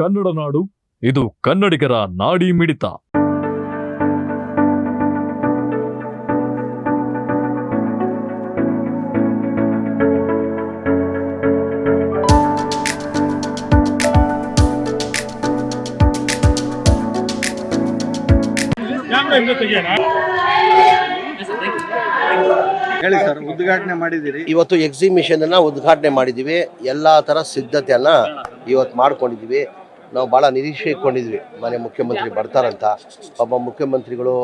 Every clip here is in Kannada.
ಕನ್ನಡ ನಾಡು ಇದು ಕನ್ನಡಿಗರ ನಾಡಿ ಮಿಡಿತ. ಹೇಳಿ ಸರ್ ಉದ್ಘಾಟನೆ ಮಾಡಿದ್ದೀರಿ. ಇವತ್ತು ಎಕ್ಸಿಬಿಷನ್ ಅನ್ನ ಉದ್ಘಾಟನೆ ಮಾಡಿದ್ದೀವಿ. ಎಲ್ಲ ಸಿದ್ಧತೆ ಸಿದ್ಧತೆಯನ್ನ ಇವತ್ತು ಮಾಡ್ಕೊಂಡಿದ್ದೀವಿ. ನಾವು ಭಾಳ ನಿರೀಕ್ಷೆ ಇಟ್ಕೊಂಡಿದ್ವಿ. ಮನೆ ಮುಖ್ಯಮಂತ್ರಿ ಬರ್ತಾರಂತ. ಒಬ್ಬ ಮುಖ್ಯಮಂತ್ರಿಗಳು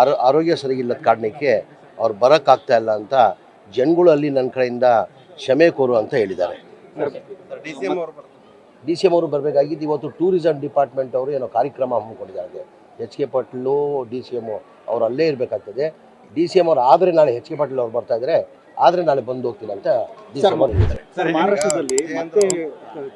ಆರೋ ಆರೋಗ್ಯ ಸರಿಗಿಲ್ಲದ ಕಾರಣಕ್ಕೆ ಅವ್ರು ಬರೋಕ್ಕಾಗ್ತಾ ಇಲ್ಲ ಅಂತ ಜನಗಳು ಅಲ್ಲಿ ನನ್ನ ಕಡೆಯಿಂದ ಕ್ಷಮೆ ಕೋರು ಅಂತ ಹೇಳಿದ್ದಾರೆ. ಡಿ ಸಿ ಎಂ ಅವರು ಬರಬೇಕಾಗಿದ್ದು ಇವತ್ತು ಟೂರಿಸಂ ಡಿಪಾರ್ಟ್ಮೆಂಟ್ ಅವರು ಏನೋ ಕಾರ್ಯಕ್ರಮ ಹಮ್ಮಿಕೊಂಡಿದ್ದಾರೆ. H K Patil D C M ಅವರು ಅಲ್ಲೇ ಇರಬೇಕಾಗ್ತದೆ. ಡಿ ಸಿ ಎಂ ಅವರು ಆದರೆ ನಾಳೆ ಎಚ್ ಕೆ ಪಾಟೀಲ್ ಅವ್ರು ಬರ್ತಾ ಇದ್ದಾರೆ ಆದರೆ ನಾಳೆ ಬಂದು ಹೋಗ್ತೀನಿ ಅಂತ ಮಹಾರಾಷ್ಟ್ರದಲ್ಲಿ ಮತ್ತೆ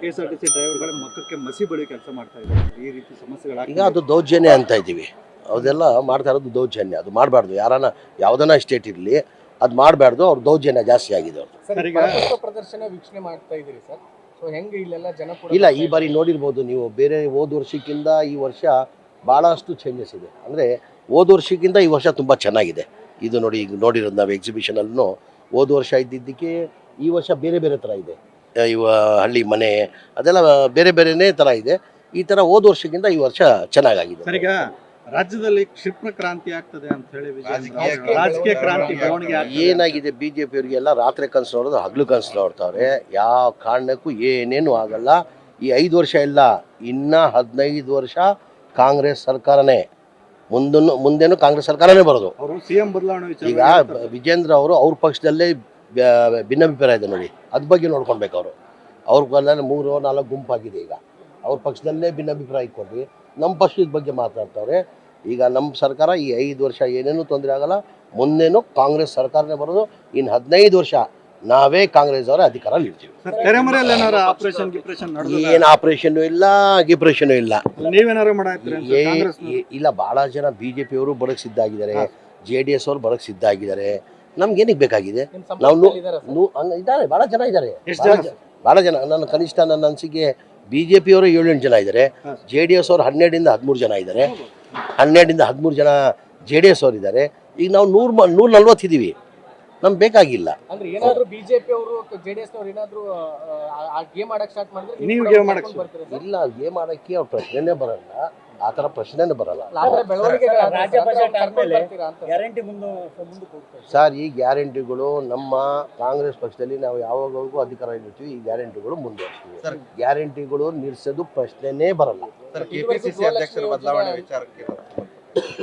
K S R T C ಡ್ರೈವರ್ಗಳ ಮಕ್ಕಕ್ಕೆ ಮಸಿ ಬಳಿ ಕೆಲಸ ಮಾಡ್ತಾ ಇದ್ದಾರೆ. ಈ ರೀತಿ ಸಮಸ್ಯೆಗಳು ಈಗ ಅದು ದೌರ್ಜನ್ಯ ಅಂತ ಇದ್ದೀವಿ. ಅದೆಲ್ಲ ಮಾಡ್ತಾ ಇರೋದು ದೌರ್ಜನ್ಯ. ಅದು ಮಾಡಬಾರ್ದು. ಯಾರನ್ನ ಯಾವ್ದನ್ನ ಸ್ಟೇಟ್ ಇರಲಿ ಅದು ಮಾಡಬಾರ್ದು. ಅವ್ರ ದೌರ್ಜನ್ಯ ಜಾಸ್ತಿ ಆಗಿದೆ ಅವ್ರದ್ದು ಸರ್ ಸರ್, ಈಗ ಈಗ- ಪ್ರದರ್ಶನ ವೀಕ್ಷಣೆ ಮಾಡ್ತಾ ಇದ್ದೀರಿ ಸರ್. ಸೊ ಹೆಂಗೆ ಇಲ್ಲೆಲ್ಲ ಜನ ಕೂಡ ಇಲ್ಲ ಈ ಬಾರಿ ನೋಡಿರ್ಬೋದು ನೀವು. ಬೇರೆ ಹೋದ ವರ್ಷಕ್ಕಿಂತ ಈ ವರ್ಷ ಭಾಳಷ್ಟು ಚೇಂಜಸ್ ಇದೆ. ಅಂದರೆ ಹೋದ ವರ್ಷಕ್ಕಿಂತ ಈ ವರ್ಷ ತುಂಬ ಚೆನ್ನಾಗಿದೆ. ಇದು ನೋಡಿ ಈಗ ನೋಡಿರೋದು ನಾವು ಎಕ್ಸಿಬಿಷನಲ್ಲೂ ಹೋದ ವರ್ಷ ಇದ್ದಿದ್ದಕ್ಕೆ ಈ ವರ್ಷ ಬೇರೆ ಬೇರೆ ಥರ ಇದೆ. ಇವ ಹಳ್ಳಿ ಮನೆ ಅದೆಲ್ಲ ಬೇರೆ ಬೇರೆನೇ ಥರ ಇದೆ. ಈ ಥರ ಹೋದ ವರ್ಷಕ್ಕಿಂತ ಈ ವರ್ಷ ಚೆನ್ನಾಗಾಗಿದೆ. ಸರಿಗ ರಾಜ್ಯದಲ್ಲಿ ಕ್ಷಿಪ್ರ ಕ್ರಾಂತಿ ಆಗ್ತದೆ ಅಂತ ಹೇಳಿ ರಾಜಕೀಯ ಕ್ರಾಂತಿ ಬೆಳವಣಿಗೆ. ಏನಾಗಿದೆ ಬಿ ಜೆ ಪಿಯವರಿಗೆಲ್ಲ ರಾತ್ರಿ ಕನಸು ನೋಡೋದು ಹಗಲು ಕನಸು ನೋಡ್ತಾವ್ರೆ ಯಾವ ಕಾರಣಕ್ಕೂ ಏನೇನು ಆಗಲ್ಲ. ಈ ಐದು ವರ್ಷ ಇಲ್ಲ ಇನ್ನ ಹದಿನೈದು ವರ್ಷ ಕಾಂಗ್ರೆಸ್ ಸರ್ಕಾರನೇ. ಮುಂದನ್ನು ಮುಂದೇನು ಕಾಂಗ್ರೆಸ್ ಸರ್ಕಾರನೇ ಬರೋದು. ಅವರು ಸಿಎಂ ಬದಲಾವಣೆ ವಿಚಾರ ಈಗ ವಿಜೇಂದ್ರ ಅವರು ಅವ್ರ ಪಕ್ಷದಲ್ಲೇ ಬ್ಯಾ- ಭಿನ್ನಾಭಿಪ್ರಾಯ ಇದೆ ನೋಡಿ. ಅದ್ರ ಬಗ್ಗೆ ನೋಡ್ಕೊಳ್ಬೇಕು ಅವರು. ಅವ್ರ ಮೂರು ನಾಲ್ಕು ಗುಂಪಾಗಿದೆ ಈಗ. ಅವ್ರ ಪಕ್ಷದಲ್ಲೇ ಭಿನ್ನಾಭಿಪ್ರಾಯ ಇಟ್ಕೊಂಡ್ವಿ ನಮ್ಮ ಪಕ್ಷದ ಬಗ್ಗೆ ಮಾತಾಡ್ತಾವ್ರೆ ಈಗ ನಮ್ಮ ಸರ್ಕಾರ ಈ ಐದು ವರ್ಷ ಏನೇನು ತೊಂದರೆ ಆಗಲ್ಲ ಮುಂದೇನು ಕಾಂಗ್ರೆಸ್ ಸರ್ಕಾರನೇ ಬರೋದು ಇನ್ನು ಹದಿನೈದು ವರ್ಷ ನಾವೇ ಕಾಂಗ್ರೆಸ್ ಅವರ ಅಧಿಕಾರ ನೀಡ್ತೀವಿ ಸರ್ ತೆರೆಮರೆಯಲ್ಲಿ ಏನಾರ ಆಪರೇಷನ್ ಗಿಪ್ರೇಷನ್ ನಡೆದ ಏನು ಆಪರೇಷನ್ ಇಲ್ಲ ಗಿಪ್ರೇಷನ್ ಇಲ್ಲ. ಏ- ಕಾಂಗ್ರೆಸ್ ಇಲ್ಲ ಬಹಳ ಜನ ಬಿಜೆಪಿ ಅವರು ಪಿಯವರು ಬರಕ್ಕೆ ಸಿದ್ಧ ಆಗಿದ್ದಾರೆ ಜೆ ಡಿ ಎಸ್ ಅವರು ಬರಕ್ಕೆ ಸಿದ್ಧ ಆಗಿದ್ದಾರೆ ನಮ್ಗೆ ಏನಕ್ಕೆ ಬೇಕಾಗಿದೆ ನಾವು? ನೂ ಹಂಗ ಇದ್ದಾರೆ ಬಹಳ ಜನ ಇದ್ದಾರೆ. ಬಹಳ ಭಾಳ ಜನ. ನನ್ನ ಕನಿಷ್ಠ ನನ್ನ ಅನಿಸಿಕೆ ಬಿ ಜೆ ಪಿಯವರು ಏಳೆಂಟು ಜನ ಇದ್ದಾರೆ. ಜೆ ಡಿ ಎಸ್ ಅವರು ಹನ್ನೆರಡರಿಂದ ಹದಿಮೂರು ಜನ ಇದ್ದಾರೆ. ಹನ್ನೆರಡರಿಂದ ಹದಿಮೂರು ಜನ ಜೆ ಡಿ ಎಸ್ ಅವರು ಇದ್ದಾರೆ. ಈಗ ನಾವು ನೂರು ಮ ನೂರ ನಲ್ವತ್ತಿದ್ದೀವಿ ನಮ್ಗೆ ಬೇಕಾಗಿಲ್ಲ. ಅಂದ್ರೆ ಏನಾದ್ರೂ ಬಿಜೆಪಿ ಅವರು ಜೆಡಿಎಸ್ ನವರು ಏನಾದ್ರೂ ಆ ಗೇಮ್ ಆಡಕ್ ಸ್ಟಾರ್ಟ್ ಮಾಡಿದ್ರೆ ನೀವು ಬರ್ತೀರಾ ಸರ್? ಇಲ್ಲ ಗೇಮ್ ಆಡಕ್ಕೆ ಅವ್ರ ಪ್ರಶ್ನೆನೇ ಬರಲ್ಲ. ಆ ತರ ಪ್ರಶ್ನೆನೇ ಬರಲ್ಲ. ಸರ್ ಈ ಗ್ಯಾರಂಟಿಗಳು ನಮ್ಮ ಕಾಂಗ್ರೆಸ್ ಪಕ್ಷದಲ್ಲಿ ನಾವು ಯಾವಾಗೂ ಅಧಿಕಾರ ಇರ್ತೀವಿ ಈ ಗ್ಯಾರಂಟಿಗಳು ಮುಂದುವರಿಸ್ತೀವಿ ಗ್ಯಾರಂಟಿಗಳು ನಿಲ್ಸೋದು ಪ್ರಶ್ನೆನೇ ಬರಲ್ಲ. ಕೆಪಿಸಿಸಿ ಅಧ್ಯಕ್ಷರ ಬದಲಾವಣೆ ವಿಚಾರಕ್ಕೆ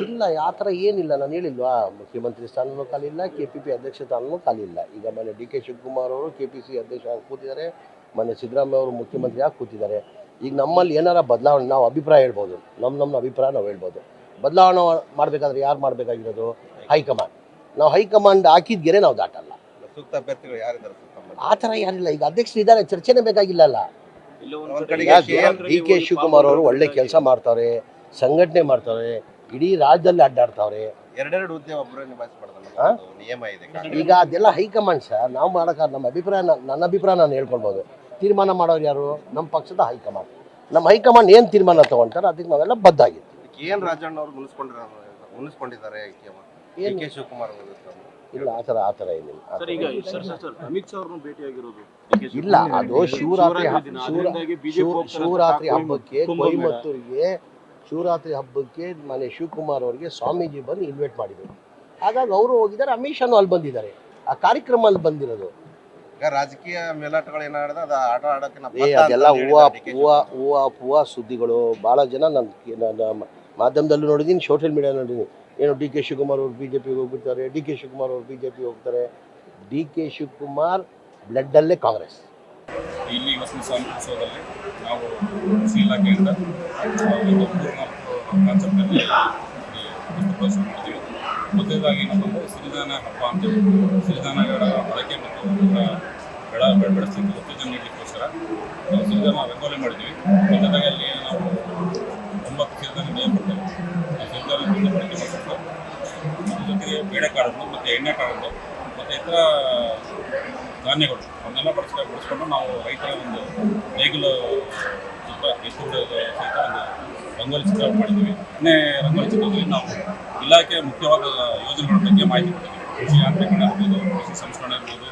ಇಲ್ಲ ಆ ಥರ ಏನಿಲ್ಲ. ನಾನು ಹೇಳಿಲ್ವಾ ಮುಖ್ಯಮಂತ್ರಿ ಸ್ಥಾನನೂ ಖಾಲಿ ಇಲ್ಲ ಕೆ ಪಿ ಪಿ ಅಧ್ಯಕ್ಷ ಸ್ಥಾನನೂ ಖಾಲಿ ಇಲ್ಲ ಈಗ ಮೊನ್ನೆ ಡಿ ಕೆ ಶಿವಕುಮಾರ್ ಅವರು ಕೆ ಪಿ ಸಿ ಅಧ್ಯಕ್ಷ ಆಗಿ ಕೂತಿದ್ದಾರೆ ಮೊನ್ನೆ ಸಿದ್ದರಾಮಯ್ಯ ಅವರು ಮುಖ್ಯಮಂತ್ರಿ ಆಗಿ ಕೂತಿದ್ದಾರೆ. ಈಗ ನಮ್ಮಲ್ಲಿ ಏನಾರ ಬದಲಾವಣೆ ನಾವು ಅಭಿಪ್ರಾಯ ಹೇಳ್ಬೋದು. ನಮ್ಮ ನಮ್ಮ ಅಭಿಪ್ರಾಯ ನಾವು ಹೇಳ್ಬೋದು. ಬದಲಾವಣೆ ಮಾಡಬೇಕಾದ್ರೆ ಯಾರು ಮಾಡಬೇಕಾಗಿರೋದು? ಹೈಕಮಾಂಡ್. ನಾವು ಹೈಕಮಾಂಡ್ ಹಾಕಿದ್ಗೆರೆ ನಾವು ದಾಟಲ್ಲ. ಸೂಕ್ತ ಅಭ್ಯರ್ಥಿಗಳು ಯಾರಿದ್ದಾರೆ ಆ ಥರ ಯಾರಿಲ್ಲ. ಈಗ ಅಧ್ಯಕ್ಷರು ಇದ್ದಾರೆ ಚರ್ಚೆನೇ ಬೇಕಾಗಿಲ್ಲ ಅಲ್ಲ ಡಿ ಕೆ ಶಿವಕುಮಾರ್ ಅವರು ಒಳ್ಳೆ ಕೆಲಸ ಮಾಡ್ತಾರೆ ಸಂಘಟನೆ ಮಾಡ್ತಾರೆ. ಇಡೀ ರಾಜ್ಯದಲ್ಲಿ ಅಡ್ಡಾಡ್ತಾವ್ರೆ. ಎರಡೆರಡು ಹುದ್ದೆ ಒಬ್ಬರೇ ನಿಯಮ ಇದೆ ಈಗ. ಅದೆಲ್ಲ ಹೈಕಮಾಂಡ್ ಸರ್ ನಾವು ಮಾಡೋಕೆ ನಮ್ಮ ಅಭಿಪ್ರಾಯ ನನ್ನ ಅಭಿಪ್ರಾಯ ನಾನು ಹೇಳ್ಕೊಳ್ಬೋದು. ತೀರ್ಮಾನ ಮಾಡೋರು ಯಾರು? ನಮ್ಮ ಪಕ್ಷದ ಹೈಕಮಾಂಡ್. ನಮ್ಮ ಹೈಕಮಾಂಡ್ ಏನು ತೀರ್ಮಾನ ತಗೊಂತಾರೆ ಅದಕ್ಕೆ ನಾವೆಲ್ಲ ಬದ್ಧ ಕೆ ಎನ್ ರಾಜಣ್ಣ ಅವರು ಮುನಿಸ್ಕೊಂಡಿರೋ ಮುನಿಸ್ಕೊಂಡಿದ್ದಾರೆ ಕೆ ಏನು? ಕೆ ಶಿವಕುಮಾರ್ ಇಲ್ಲ ಆ ಥರ ಆ ಥರ ಏನಿಲ್ಲ. ಇಲ್ಲ ಅದು ಶಿವರಾತ್ರಿ ಶಿವರಾತ್ರಿ ಹಬ್ಬಕ್ಕೆ. ಕೊಯಮತ್ತೂರಿಗೆ ಶಿವರಾತ್ರಿ ಹಬ್ಬಕ್ಕೆ ಮನೆ ಶಿವಕುಮಾರ್ ಅವರಿಗೆ ಸ್ವಾಮೀಜಿ ಬಂದು ಇನ್ವೈಟ್ ಮಾಡಿದರು. ಹಾಗಾಗಿ ಅವರು ಹೋಗಿದ್ದಾರೆ ಅಮಿತ್ ಶಾನು ಅಲ್ಲಿ ಬಂದಿದ್ದಾರೆ. ಆ ಕಾರ್ಯಕ್ರಮ ಅಲ್ಲಿ ಬಂದಿರೋದು. ಈಗ ರಾಜಕೀಯ ಮೇಲಾಟಗಳು ಏನಾಡ್ದ ಅದು ಆಟ ಆಡೋಕೆ ಏ ಅದೆಲ್ಲ ಹೂವ ಹೂವ ಹೂವ ಹೂವ ಸುದ್ದಿಗಳು. ಭಾಳ ಜನ ನನ್ನ ಮಾಧ್ಯಮದಲ್ಲೂ ನೋಡಿದ್ದೀನಿ ಸೋಷಿಯಲ್ ಮೀಡಿಯಾ ನೋಡಿದ್ದೀನಿ. ಏನು ಡಿ ಕೆ ಶಿವಕುಮಾರ್ ಅವರು ಬಿ ಜೆ ಪಿಗೆ ಹೋಗ್ಬಿಡ್ತಾರೆ ಡಿ ಕೆ ಶಿವಕುಮಾರ್ ಅವರು ಬಿ ಜೆ ಪಿಗೆ ಹೋಗ್ತಾರೆ. ಡಿ ಕೆ ಶಿವಕುಮಾರ್ ಬ್ಲಡ್ಡಲ್ಲೇ ಕಾಂಗ್ರೆಸ್. ಇಲ್ಲಿ ವಸಂತ ಉತ್ಸವದಲ್ಲಿ ನಾವು ಕೃಷಿ ಇಲಾಖೆಯಿಂದ ಒಂದು ಮೂರ್ನಾಲ್ಕು ಕಾನ್ಸೆಪ್ಟಲ್ಲಿ ಈ ವಸ್ತು ಪ್ರದರ್ಶನ ಮಾಡಿದ್ದೀವಿ ಮೊದಲನೇದಾಗಿ ಏನಂತಂದರೆ ಸಿರಿಧಾನ ಹಬ್ಬ ಅಂತೇಳಿ ಸಿರಿಧಾನಗಳ ಬಳಕೆ ಮತ್ತು ಅದರ ಬೆಳ, ಬೆಳೆ ಬೆಳೆಸಲಿಕ್ಕೆ ಉತ್ತೇಜನ ನೀಡಲಿಕ್ಕೋಸ್ಕರ ನಾವು ಸಿರಿಧಾನ ರಂಗೋಲಿ ಮಾಡಿದ್ದೀವಿ. ಮೊದಲನೇದಾಗಿ ಅಲ್ಲಿ ನಾವು ಒಂಬತ್ತು ಸಿರಿಧಾನ ಮೇವು ಆ ಸಿರಿಧಾನ ಸಿರಿಧಾನದಿಂದ ಬಳಕೆ ಮಾಡಿಕೊಂಡು ಅದ್ರ ಜೊತೆಗೆ ಬೇಳೆಕಾಳುಗಳು ಮತ್ತು ಎಣ್ಣೆಕಾಳುಗಳು ಮತ್ತು ಇತರ ಧಾನ್ಯಗಳು. ಬಳಸ್ಕೊಂಡು ನಾವು ರೈತರ ಒಂದು ನೇಗಿಲು ಕೂಡ ಎತ್ತುಗಳ ಸಹಿತ ಒಂದು ರಂಗೋಲಿ ಚಿತ್ರ ಮಾಡಿದ್ದೀವಿ. ಇನ್ನೇ ರಂಗೋಲಿ ಚಿತ್ರದಲ್ಲಿ ನಾವು ಇಲಾಖೆಯ ಮುಖ್ಯವಾದ ಯೋಜನೆಗಳ ಬಗ್ಗೆ ಮಾಹಿತಿ ಕೊಟ್ಟಿದ್ದೀವಿ. ಕೃಷಿ ಯಾಂತ್ರೀಕರಣ ಇರ್ಬೋದು ಕೃಷಿ ಸಂಸ್ಕರಣೆ ಇರ್ಬೋದು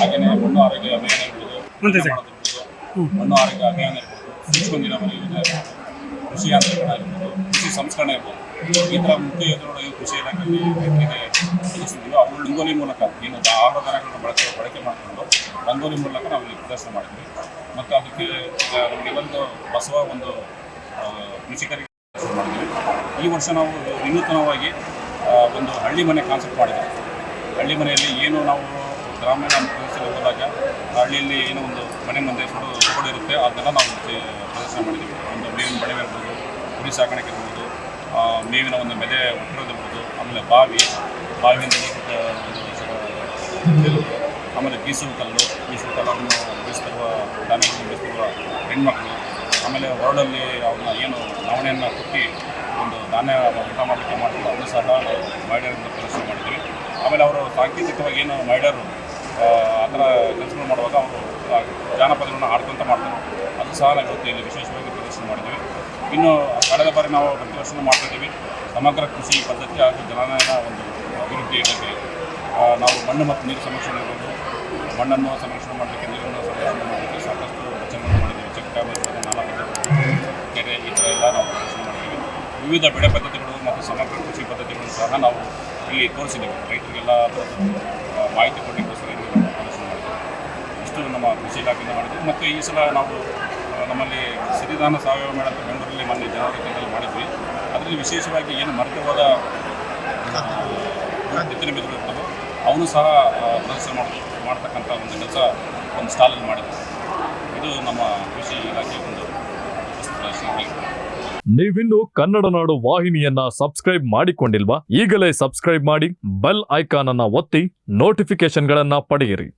ಹಾಗೆಯೇ ಮಣ್ಣು ಆರೋಗ್ಯ ಅಭಿಯಾನ ಇರ್ಬೋದು ಇರ್ಬೋದು, ಮಣ್ಣು ಆರೋಗ್ಯ ಅಭಿಯಾನ ಇರ್ಬೋದು ಸೂಕ್ಷ್ಮ ನೀರಾವರಿ ಯೋಜನೆ ಇರ್ಬೋದು ಕೃಷಿ ಯಾಂತ್ರೀಕರಣ ಇರ್ಬೋದು ಕೃಷಿ ಸಂಸ್ಕರಣೆ ಇರ್ಬೋದು ಈ ಥರ ಮುಖ್ಯ ಯೋಜನೆಗಳು ಕೃಷಿ ಇಲಾಖೆಯಲ್ಲಿ ರೈತರಿಗೆ ತಿಳಿಸಿದ್ದೀವಿ ಅವು ರಂಗೋಲಿ ಮೂಲಕ ಏನು ಆಹಾರ ಧಾನ್ಯಗಳನ್ನು ಬಳಕೆ ಬಳಕೆ ಮಾಡಿಕೊಂಡು ರಂಗೋಲಿ ಮೂಲಕ ನಾವು ಇಲ್ಲಿ ಪ್ರದರ್ಶನ ಮಾಡಿದ್ವಿ. ಮತ್ತು ಅದಕ್ಕೆ ಈಗ ನಮಗೆ ಒಂದು ಬಸವ ಒಂದು ಕೃಷಿಕರಿಗೆ ಪ್ರದರ್ಶನ ಮಾಡಿದ್ವಿ. ಈ ವರ್ಷ ನಾವು ವಿನೂತನವಾಗಿ ಒಂದು ಹಳ್ಳಿ ಮನೆ ಕಾನ್ಸೆಪ್ಟ್ ಮಾಡಿದ್ವಿ. ಹಳ್ಳಿ ಮನೆಯಲ್ಲಿ ಏನು ನಾವು ಗ್ರಾಮೀಣ ಪ್ರದೇಶದಲ್ಲಿ ಹೋದಾಗ ಹಳ್ಳಿಯಲ್ಲಿ ಏನೋ ಒಂದು ಮನೆ ಮುಂದೆ ಸುಡು ಇರುತ್ತೆ. ಅದನ್ನೆಲ್ಲ ನಾವು ಪ್ರದರ್ಶನ ಮಾಡಿದ್ವಿ. ಒಂದು ಮೇವಿನ ಬಳೆ ಇರ್ಬೋದು, ಕುರಿ ಸಾಕಾಣಿಕೆ ಇರ್ಬೋದು ಮೇವಿನ ಒಂದು ಮೆದೆ ಹುಟ್ಟಿರೋದಿರ್ಬೋದು ಆಮೇಲೆ ಬಾವಿ, ಬಾವಿಯಿಂದ ಆಮೇಲೆ ಬೀಸುವ ಕಲ್ಲು ಬೀಸುವ ಕಲ್ಲನ್ನು ಬೀಸ್ತಿರುವ ಧಾನ್ಯಗಳನ್ನು ಬೀಸ್ತಿರುವ ಹೆಣ್ಮಕ್ಳು, ಆಮೇಲೆ ಹೊರಡಲ್ಲಿ ಅವನ್ನ ಏನು ನವಣೆಯನ್ನು ಕುಟ್ಟಿ ಒಂದು ಧಾನ್ಯ ಊಟ ಮಾಡಲಿಕ್ಕೆ ಮಾಡ್ತೀವಿ ಅದನ್ನು ಸಹ ನಾವು ಮಹಿಳೆಯರಿಂದ ಕೆಲಸ ಮಾಡಿದ್ದೀವಿ. ಆಮೇಲೆ ಅವರು ಸಾಂಕೇತಿಕವಾಗಿ ಏನು ಮಹಿಳೆಯರು, ಆ ಥರ ಕೆಲಸಗಳು ಮಾಡುವಾಗ ಅವರು ಜಾನಪದಗಳನ್ನ ಹಾಡ್ಕೊಂತ ಮಾಡ್ತಾರೆ. ಅದು ಸಹ ನಾವು ಇವತ್ತು ಇಲ್ಲಿ ವಿಶೇಷವಾಗಿ ಪ್ರದರ್ಶನ ಮಾಡಿದ್ದೀವಿ. ಇನ್ನು ಕಳೆದ ಬಾರಿ ನಾವು ಪ್ರತಿ ವರ್ಷವೂ ಮಾಡ್ತಿದ್ದೀವಿ ಸಮಗ್ರ ಕೃಷಿ ಪದ್ಧತಿ ಹಾಗೂ ಜಲಾನಯನ ಒಂದು ಅಭಿವೃದ್ಧಿ ಆ, ನಾವು ಮಣ್ಣು ಮತ್ತು ನೀರು ಸಂರಕ್ಷಣೆ ಇರ್ಬೋದು. ಮಣ್ಣನ್ನು ಸಂರಕ್ಷಣೆ ಮಾಡಲಿಕ್ಕೆ ನೀರನ್ನು ಸಂರಕ್ಷಣೆ ಮಾಡಲಿಕ್ಕೆ ಸಾಕಷ್ಟು ರಚನೆಗಳನ್ನು ಮಾಡಿದ್ದೀವಿ. ಚೆಕ್ ಡ್ಯಾಮ್ ಇರ್ಬೋದು ನಾಲ್ಕು ಕೆರೆ ಈ ಥರ ಎಲ್ಲ ನಾವು ಪ್ರದರ್ಶನ ಮಾಡಿದ್ದೀವಿ. ವಿವಿಧ ಬೆಳೆ ಪದ್ಧತಿಗಳು ಮತ್ತು ಸಮಗ್ರ ಕೃಷಿ ಪದ್ಧತಿಗಳನ್ನು ಸಹ ನಾವು ಇಲ್ಲಿ ತೋರಿಸಿದ್ದೀವಿ. ರೈತರಿಗೆಲ್ಲ ಮಾಹಿತಿ ಕೊಡಲಿಕ್ಕೋಸ್ಕರ ಇಲ್ಲಿ ಪ್ರದರ್ಶನ ಮಾಡಿದ್ದೀವಿ. ಇಷ್ಟು ನಮ್ಮ ಕೃಷಿ ಇಲಾಖೆಯಿಂದ ಮಾಡಿದ್ದೀವಿ ಮತ್ತು ಈ ಸಲ ನಾವು ನಮ್ಮಲ್ಲಿ ಸಿರಿಧಾನ ಸಾವಯವ ಮೇಳ ಅಂತ ಬೆಂಗಳೂರಲ್ಲಿ ಮೊನ್ನೆ ಜನವರಿ ತಿಂಗಳಲ್ಲಿ ಮಾಡಿದ್ವಿ. ಅದರಲ್ಲಿ ವಿಶೇಷವಾಗಿ ಏನು ಮರೆತವಾದ ಬಿತ್ತನೆ ಬಿದ್ದಿರುತ್ತೋ ಅವನು ಸಹ ಪ್ರದರ್ಶನ ಮಾಡಿ ಮಾಡ್ತಕ್ಕಂಥ ಒಂದು ಕೆಲಸ ಒಂದು ಸ್ಟಾಲಲ್ಲಿ ಮಾಡಿದ್ವಿ ಇದು ನಮ್ಮ ಕೃಷಿ ಇಲಾಖೆಯ ಒಂದು ಪ್ರದರ್ಶನ ನೀವಿನ್ನು ಕನ್ನಡ ನಾಡು ವಾಹಿನಿಯನ್ನ ಸಬ್ಸ್ಕ್ರೈಬ್ ಮಾಡಿಕೊಂಡಿಲ್ವಾ? ಈಗಲೇ ಸಬ್ಸ್ಕ್ರೈಬ್ ಮಾಡಿ, ಬೆಲ್ ಐಕಾನ್ ಅನ್ನ ಒತ್ತಿ ನೋಟಿಫಿಕೇಶನ್ಗಳನ್ನ ಪಡೆಯಿರಿ.